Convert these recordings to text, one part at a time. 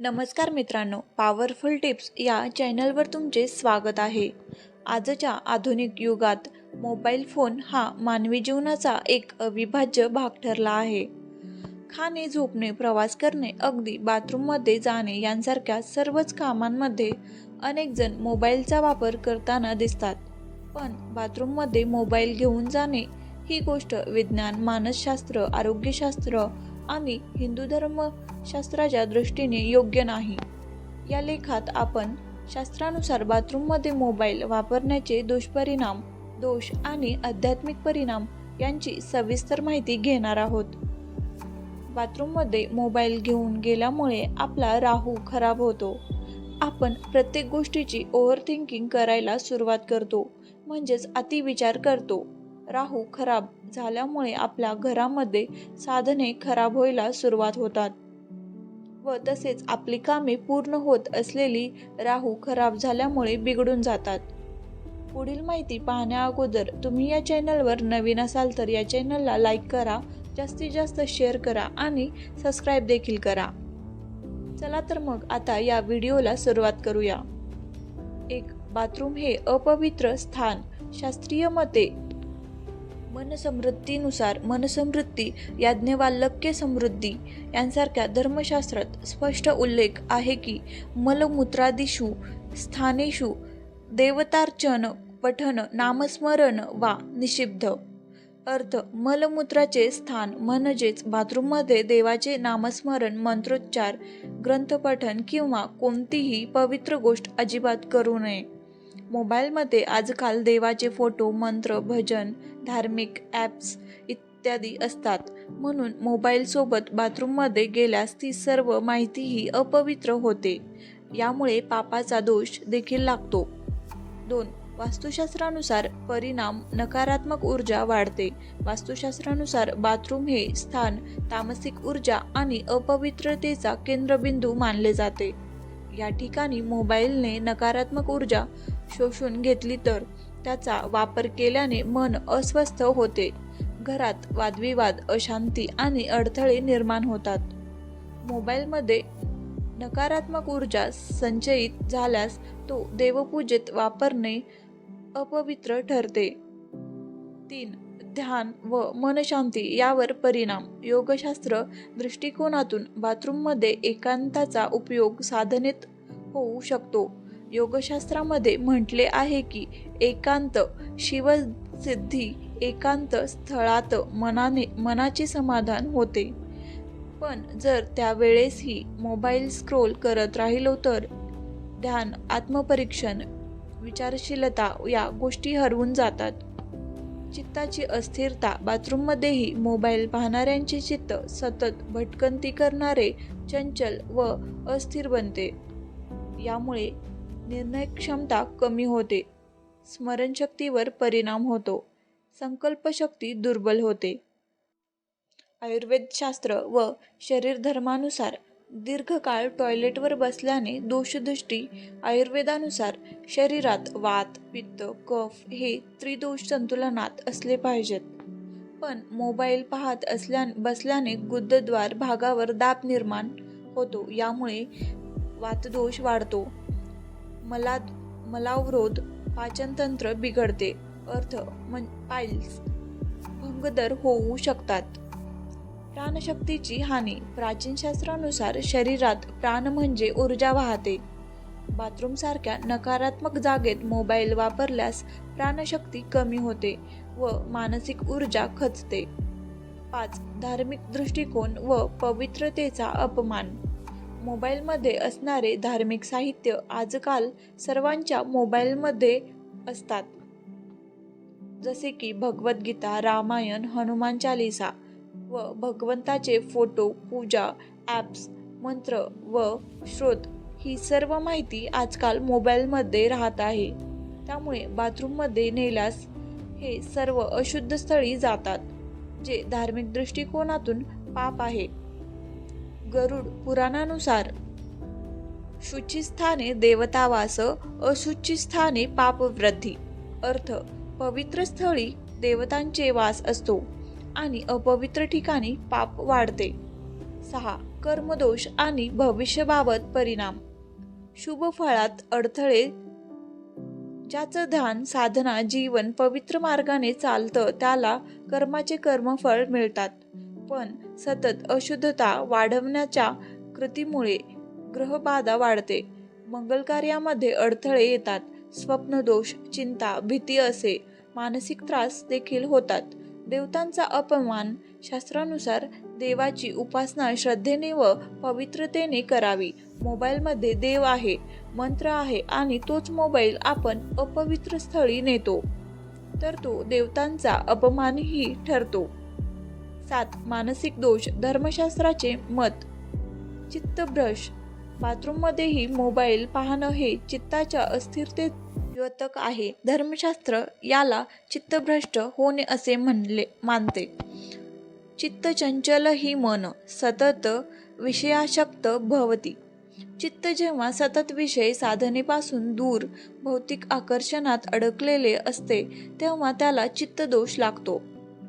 नमस्कार मित्रांनो powerful tips या चॅनलवर तुमचे स्वागत आहे. आजच्या आधुनिक युगात मोबाईल फोन हा मानवी जीवनाचा एक अविभाज्य भाग ठरला आहे. खाणे झोपणे प्रवास करणे अगदी बाथरूममध्ये जाणे यांसारख्या सर्वच कामांमध्ये अनेक जण मोबाईलचा वापर करताना दिसतात. पण बाथरूममध्ये मोबाईल घेऊन जाणे ही गोष्ट विज्ञान मानसशास्त्र आरोग्यशास्त्र आणि हिंदू धर्मशास्त्राच्या दृष्टीने योग्य नाही. या लेखात आपण शास्त्रानुसार बाथरूममध्ये मोबाईल वापरण्याचे दुष्परिणाम दोष आणि आध्यात्मिक परिणाम यांची सविस्तर माहिती घेणार आहोत. बाथरूममध्ये मोबाईल घेऊन गेल्यामुळे आपला राहू खराब होतो. आपण प्रत्येक गोष्टीची ओव्हर थिंकिंग करायला सुरुवात करतो म्हणजेच अतिविचार करतो. राहू खराब झाल्यामुळे आपल्या घरामध्ये साधने खराब व्हायला सुरुवात होतात. व तसेच आपली कामे पूर्ण होत असलेली राहू खराब झाल्यामुळे बिघडून जातात. पुढील माहिती पाहण्या अगोदर तुम्ही या चॅनलवर नवीन असाल तर या चॅनलला लाईक करा जास्तीत जास्त शेअर करा आणि सबस्क्राईब देखील करा. चला तर मग आता या व्हिडिओला सुरुवात करूया. एक बाथरूम हे अपवित्र स्थान. शास्त्रीय मते मनसमृद्धीनुसार मनसमृद्धी याज्ञवाल्लक्य समृद्धी यांसारख्या धर्मशास्त्रात स्पष्ट उल्लेख आहे की मलमूत्रादिषु स्थानेषु देवतार्चन पठन नामस्मरण वा निषिद्ध. अर्थ मलमूत्राचे स्थान म्हणजेच बाथरूममध्ये देवाचे नामस्मरण मंत्रोच्चार ग्रंथपठन किंवा कोणतीही पवित्र गोष्ट अजिबात करू नये. मोबाईलमध्ये आजकाल देवाचे फोटो मंत्र भजन धार्मिक ॲप्स इत्यादी असतात. म्हणून मोबाईलसोबत बाथरूममध्ये गेल्यास ती सर्व माहितीही अपवित्र होते. यामुळे पापाचा दोष देखील लागतो. दोन वास्तुशास्त्रानुसार परिणाम नकारात्मक ऊर्जा वाढते. वास्तुशास्त्रानुसार बाथरूम हे स्थान तामसिक ऊर्जा आणि अपवित्रतेचा केंद्रबिंदू मानले जाते. या ठिकाणी मोबाईलने नकारात्मक ऊर्जा शोषून घेतली तर त्याचा वापर केल्याने मन अस्वस्थ होते. घरात वादविवाद अशांती आणि अडथळे निर्माण होतात. मोबाईलमध्ये नकारात्मक ऊर्जा संचयित झाल्यास तो देवपूजेत वापरणे अपवित्र ठरते. तीन ध्यान व मनशांती यावर परिणाम. योगशास्त्र दृष्टिकोनातून बाथरूममध्ये एकांताचा उपयोग साधनेत होऊ शकतो. योगशास्त्रामध्ये म्हटले आहे की एकांत शिवसिद्धी एकांत स्थळात मनाने मनाचे समाधान होते. पण जर त्यावेळेसही मोबाईल स्क्रोल करत राहिलो तर ध्यान आत्मपरीक्षण विचारशीलता या गोष्टी हरवून जातात. चित्ताची अस्थिरता बाथरूममध्येही मोबाईल पाहणाऱ्यांचे चित्त सतत भटकंती करणारे चंचल व अस्थिर बनते. यामुळे निर्णयक्षमता कमी होते. स्मरणशक्तीवर परिणाम होतो. संकल्पशक्ती दुर्बल होते. आयुर्वेदशास्त्र व शरीरधर्मानुसार दीर्घकाळ टॉयलेटवर बसल्याने दोषदृष्टी आयुर्वेदानुसार शरीरात वात पित्त कफ हे त्रिदोष संतुलनात असले पाहिजेत. पण मोबाईल पाहत असल्या बसल्याने गुद्धद्वार भागावर दाब निर्माण होतो. यामुळे वातदोष वाढतो. मला मलावरोध पाचनतंत्र बिघडते. अर्थ मन पाईल्स भंगदर होऊ शकतात. प्राणशक्तीची हानी प्राचीन शास्त्रानुसार शरीरात प्राण म्हणजे ऊर्जा वाहते. बाथरूमसारख्या नकारात्मक जागेत मोबाईल वापरल्यास प्राणशक्ती कमी होते व मानसिक ऊर्जा खचते. पाच धार्मिक दृष्टिकोन व पवित्रतेचा अपमान. मोबाईलमध्ये असणारे धार्मिक साहित्य आजकाल सर्वांच्या मोबाईलमध्ये असतात. जसे की भगवद्गीता रामायण हनुमान चालिसा व भगवंताचे फोटो पूजा ॲप्स मंत्र व श्रोत ही सर्व माहिती आजकाल मोबाईलमध्ये राहत आहे. त्यामुळे बाथरूममध्ये नेल्यास हे सर्व अशुद्ध स्थळी जातात जे धार्मिक दृष्टिकोनातून पाप आहे. गरुड पुराणानुसार शुचिस्थाने देवतावास अशुचिस्थाने पापवृद्धी अर्थ पवित्र स्थळी देवतांचे वास असतो आणि अपवित्र ठिकाणी पाप वाढते. सहा कर्मदोष आणि भविष्याबाबत परिणाम. शुभ फळात अडथळे ज्याचं ध्यान साधना जीवन पवित्र मार्गाने चालतं त्याला कर्माचे कर्मफळ मिळतात. पण सतत अशुद्धता वाढवण्याच्या कृतीमुळे ग्रहबाधा वाढते. मंगल कार्यामध्ये अडथळे येतात. स्वप्नदोष चिंता भीती असे मानसिक त्रास देखील होतात. देवतांचा अपमान शास्त्रानुसार देवाची उपासना श्रद्धेने व पवित्रतेने करावी. मोबाईलमध्ये देव आहे मंत्र आहे आणि तोच मोबाईल आपण अपवित्र स्थळी नेतो. तर तो देवतांचा अपमानही ठरतो. सात मानसिक दोष धर्मशास्त्राचे मत. चित्तभ्रश बाथरूममध्येही मोबाईल पाहणं हे चित्ताच्या अस्थिरतेत द्योतक आहे. धर्मशास्त्र याला चित्तभ्रष्ट होणे असे म्हणले मानते. चित्तचंचल ही मन सतत विषयाशक्त भवती. चित्त जेव्हा सतत विषय साधनेपासून दूर भौतिक आकर्षणात अडकलेले असते तेव्हा त्याला चित्तदोष लागतो.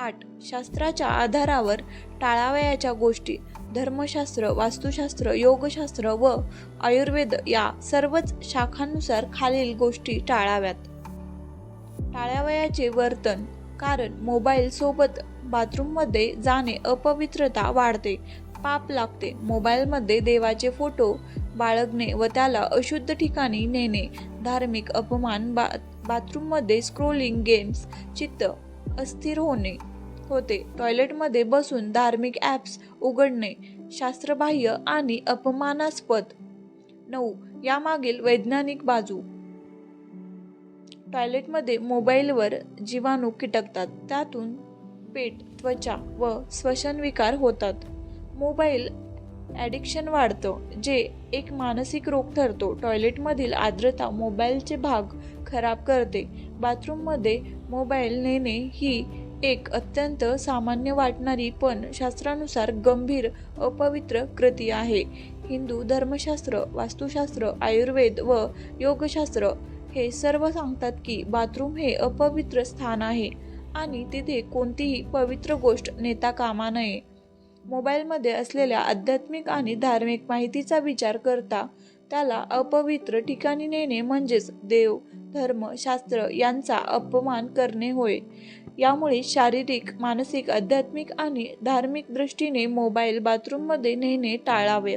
आठ शास्त्राच्या आधारावर टाळावयाच्या गोष्टी धर्मशास्त्र वास्तुशास्त्र योगशास्त्र व आयुर्वेद या सर्वच शाखांनुसार खालील गोष्टी टाळाव्यात. टाळावयाचे वर्तन कारण मोबाईल सोबत बाथरूममध्ये जाणे अपवित्रता वाढते. पाप लागते. मोबाईलमध्ये देवाचे फोटो बाळगणे व त्याला अशुद्ध ठिकाणी नेणे धार्मिक अपमान बा बाथरूममध्ये स्क्रोलिंग गेम्स चित्त अस्थिर होणे होते. टॉयलेटमध्ये बसून धार्मिक ॲप्स उघडणे शास्त्रबाह्य आणि अपमानास्पद. नऊ यामागील वैज्ञानिक बाजू. टॉयलेटमध्ये मोबाईलवर जीवाणू किटकतात. त्यातून पेट त्वचा व श्वसनविकार होतात. मोबाईल ॲडिक्शन वाढतं जे एक मानसिक रोग ठरतो. टॉयलेटमधील आर्द्रता मोबाईलचे भाग खराब करते. बाथरूममध्ये मोबाईल नेणे ही एक अत्यंत सामान्य वाटणारी पण शास्त्रानुसार गंभीर अपवित्र कृती आहे. हिंदू धर्मशास्त्र वास्तुशास्त्र आयुर्वेद व योगशास्त्र हे सर्व सांगतात की बाथरूम हे अपवित्र स्थान आहे आणि तिथे कोणतीही पवित्र गोष्ट नेता कामा नये. मोबाईलमध्ये असलेल्या आध्यात्मिक आणि धार्मिक माहितीचा विचार करता त्याला अपवित्र ठिकाणी नेणे म्हणजेच देव धर्म शास्त्र यांचा अपमान करणे होय. यामुळे शारीरिक मानसिक आध्यात्मिक आणि धार्मिक दृष्टीने मोबाईल बाथरूममध्ये नेणे टाळावे.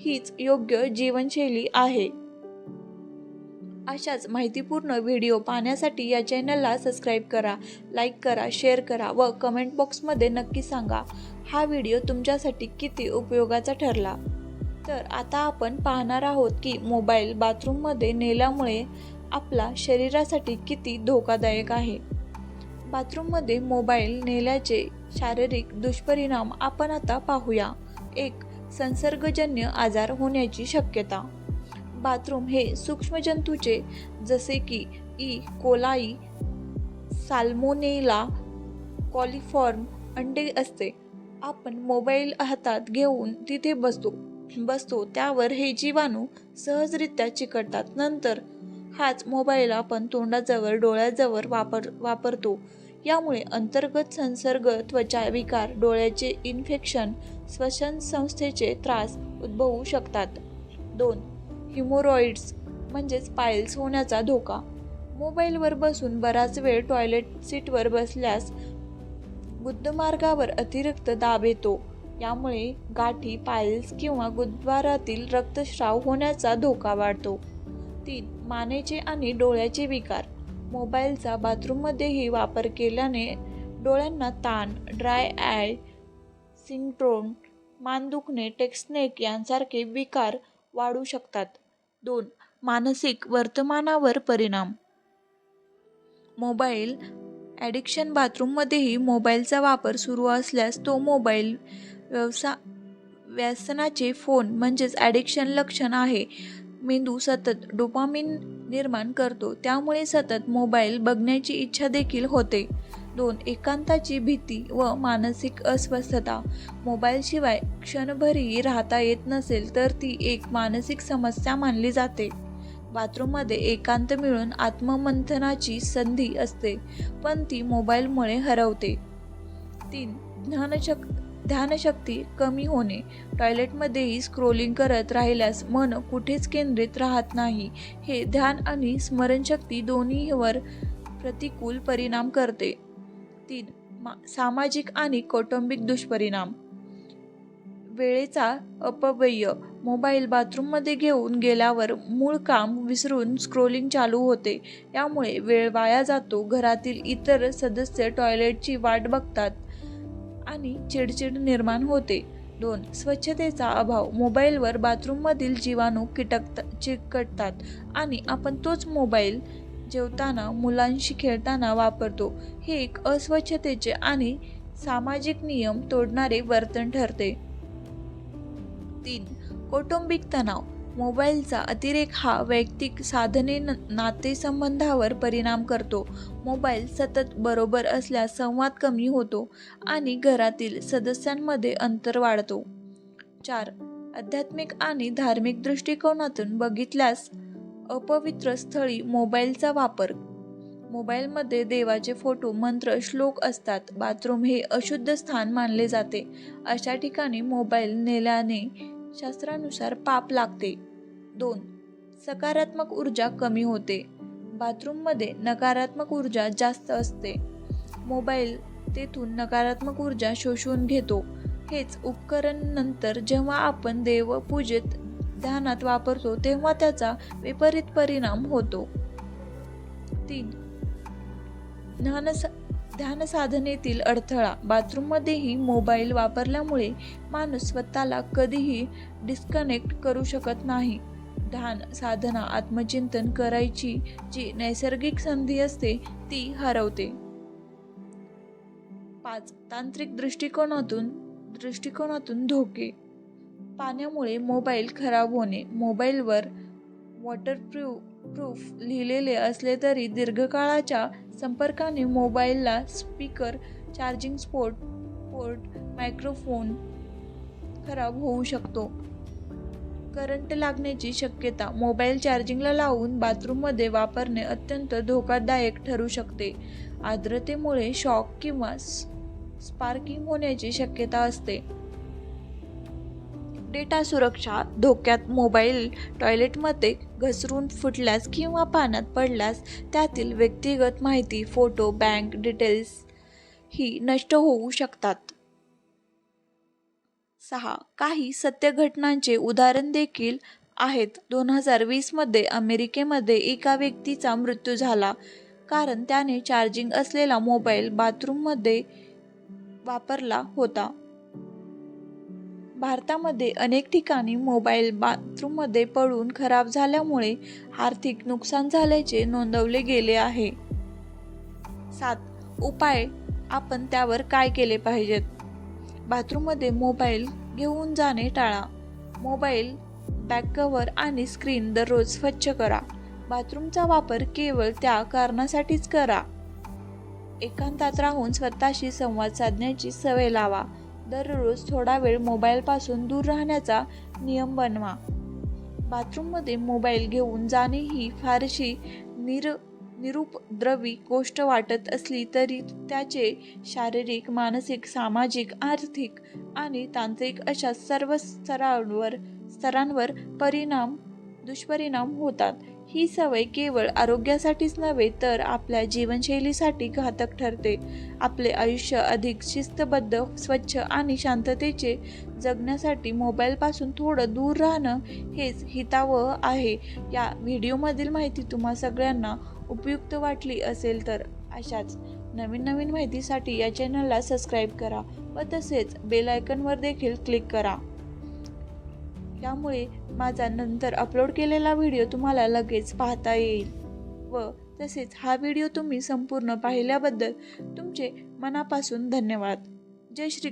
हीच योग्य जीवनशैली आहे. अशाच माहितीपूर्ण व्हिडिओ पाहण्यासाठी या चॅनलला सबस्क्राईब करा लाईक करा शेअर करा व कमेंट बॉक्समध्ये नक्की सांगा हा व्हिडिओ तुमच्यासाठी किती उपयोगाचा ठरला? तर आता आपण पाहणार आहोत की मोबाईल बाथरूममध्ये नेल्यामुळे आपला शरीरासाठी किती धोकादायक आहे. बाथरूममध्ये मोबाईल नेल्याचे शारीरिक दुष्परिणाम आपण आता पाहूया. एक संसर्गजन्य आजार होण्याची शक्यता. बाथरूम हे सूक्ष्मजंतूचे जसे की ई. कोलाई साल्मोनेला कॉलिफॉर्म अंडे असते. आपण मोबाईल हातात घेऊन तिथे बसतो. बसतो त्यावर हे जीवाणू सहजरित्या चिकटतात. नंतर हाच मोबाईल आपण तोंडाजवळ डोळ्याजवळ वापर वापरतो. यामुळे अंतर्गत संसर्ग त्वचा विकार डोळ्याचे इन्फेक्शन श्वसन संस्थेचे त्रास उद्भवू शकतात. दोन हिमोरॉइड्स म्हणजेच पायल्स होण्याचा धोका. मोबाईलवर बसून बराच वेळ टॉयलेट सीटवर बसल्यास बुद्धमार्गावर अतिरिक्त दाब येतो. यामुळे गाठी पायल्स किंवा गुदद्वारातील रक्तस्राव होण्याचा धोका वाढतो. तीन मानेचे आणि डोळ्याचे विकार. मोबाईलचा बाथरूममध्येही वापर केल्याने डोळ्यांना ताण ड्राय आय सिंड्रोम मान दुखणे टेक्स्नेक यांसारखे विकार वाढू शकतात. दोन मानसिक वर्तमानावर परिणाम. मोबाईल ॲडिक्शन बाथरूममध्येही मोबाईलचा वापर सुरू असल्यास तो मोबाईल व्यवसा व्यसनाचे फोन म्हणजेच ॲडिक्शन लक्षण आहे. मेंदू सतत डोपामिन निर्माण करतो. त्यामुळे सतत मोबाईल बघण्याची इच्छा देखील होते. दोन एकांताची भीती व मानसिक अस्वस्थता. मोबाईलशिवाय क्षणभरही राहता येत नसेल तर ती एक मानसिक समस्या मानली जाते. बाथरूममध्ये एकांत मिळून आत्ममंथनाची संधी असते पण ती मोबाईलमुळे हरवते. तीन ज्ञानशक ध्यानशक्ती कमी होणे. टॉयलेटमध्येही स्क्रोलिंग करत राहिल्यास मन कुठेच केंद्रित राहत नाही. हे ध्यान आणि स्मरणशक्ती दोन्हीवर प्रतिकूल परिणाम करते. तीन मा सामाजिक आणि कौटुंबिक दुष्परिणाम. वेळेचा अपव्यय. मोबाईल बाथरूममध्ये घेऊन गेल्यावर मूळ काम विसरून स्क्रोलिंग चालू होते. यामुळे वेळ वाया जातो. घरातील इतर सदस्य टॉयलेटची वाट बघतात. आणि चिडचिड निर्माण होते. दोन स्वच्छतेचा अभाव. मोबाईलवर बाथरूममधील जीवाणू कीटक चिकटतात आणि आपण तोच मोबाईल जेवताना मुलांशी खेळताना वापरतो. हे एक अस्वच्छतेचे आणि सामाजिक नियम तोडणारे वर्तन ठरते. तीन कौटुंबिक तणाव. मोबाईलचा अतिरेक हा वैयक्तिक साधने न नातेसंबंधावर परिणाम करतो. मोबाईल सतत बरोबर असल्यास संवाद कमी होतो आणि घरातील सदस्यांमध्ये अंतर वाढतो. चार आध्यात्मिक आणि धार्मिक दृष्टिकोनातून बघितल्यास अपवित्र स्थळी मोबाईलचा वापर. मोबाईलमध्ये देवाचे फोटो मंत्र श्लोक असतात. बाथरूम हे अशुद्ध स्थान मानले जाते. अशा ठिकाणी मोबाईल नेल्याने शास्त्रानुसार पाप लागते. दोन सकारात्मक ऊर्जा कमी होते. बाथरूममध्ये नकारात्मक ऊर्जा जास्त असते. मोबाईल तेथून नकारात्मक ऊर्जा शोषून घेतो. हेच उपकरण नंतर जेव्हा आपण देवपूजेत ध्यानात वापरतो तेव्हा त्याचा विपरीत परिणाम होतो. तीन ध्यान ध्यान साधनेतील अडथळा. बाथरूममध्येही मोबाईल वापरल्यामुळे माणूस स्वतःला कधीही डिस्कनेक्ट करू शकत नाही. ध्यान साधना आत्मचिंतन करायची जी नैसर्गिक संधी असते ती हरवते. पाच. तांत्रिक दृष्टिकोनातून दृष्टिकोनातून धोके. पाण्यामुळे मोबाईल खराब होणे. मोबाईलवर वॉटरप्रूफ प्रूफ लिहिलेले असले तरी दीर्घकाळाच्या संपर्काने मोबाईलला speaker charging sport port microphone खराब होऊ शकतो. करंट लागण्याची शक्यता मोबाईल चार्जिंगला लावून बाथरूममध्ये वापरणे अत्यंत धोकादायक ठरू शकते. आर्द्रतेमुळे शॉक किंवा स्पार्किंग होण्याची शक्यता असते. डेटा सुरक्षा धोक्यात मोबाईल टॉयलेटमध्ये घसरून फुटल्यास किंवा पाण्यात पडल्यास त्यातील व्यक्तिगत माहिती फोटो बँक डिटेल्स ही नष्ट होऊ शकतात. सहा. काही सत्य घटनांचे उदाहरण देखील आहेत. दोन हजार वीसमध्ये अमेरिकेमध्ये एका व्यक्तीचा मृत्यू झाला. कारण त्याने चार्जिंग असलेला मोबाईल बाथरूममध्ये वापरला होता. भारतामध्ये अनेक ठिकाणी मोबाईल बाथरूममध्ये पडून खराब झाल्यामुळे आर्थिक नुकसान झाल्याचे नोंदवले गेले आहे. सात उपाय आपण त्यावर काय केले पाहिजेत? बाथरूममध्ये मोबाईल घेऊन जाणे टाळा. मोबाईल बॅक कवर आणि स्क्रीन दररोज स्वच्छ करा. बाथरूमचा वापर केवळ त्या कारणासाठीच करा. एकांतात राहून स्वतःशी संवाद साधण्याची सवय लावा. दररोज थोडा वेळ मोबाईलपासून दूर राहण्याचा नियम बनवा. बाथरूममध्ये मोबाईल घेऊन जाणे ही फारशी निर निरुपद्रवी गोष्ट वाटत असली तरी त्याचे शारीरिक मानसिक सामाजिक आर्थिक आणि तांत्रिक अशा सर्व स्तरांवर स्तरांवर परिणाम दुष्परिणाम होतात. ही सवय केवळ आरोग्यासाठीच नव्हे तर आपल्या जीवनशैलीसाठी घातक ठरते. आपले आयुष्य अधिक शिस्तबद्ध स्वच्छ आणि शांततेचे जगण्यासाठी मोबाईलपासून थोडं दूर राहणं हेच हितावह आहे. या व्हिडिओमधील माहिती तुम्हा सगळ्यांना उपयुक्त वाटली असेल तर अशाच नवीन नवीन माहितीसाठी या चॅनलला सबस्क्राईब करा व तसेच बेल आयकनवर देखील क्लिक करा. त्यामुळे माझा नंतर अपलोड केलेला व्हिडिओ तुम्हाला लगेच पाहता येईल. व तसेच हा व्हिडिओ तुम्ही संपूर्ण पाहिल्याबद्दल तुमचे मनापासून धन्यवाद. जय श्री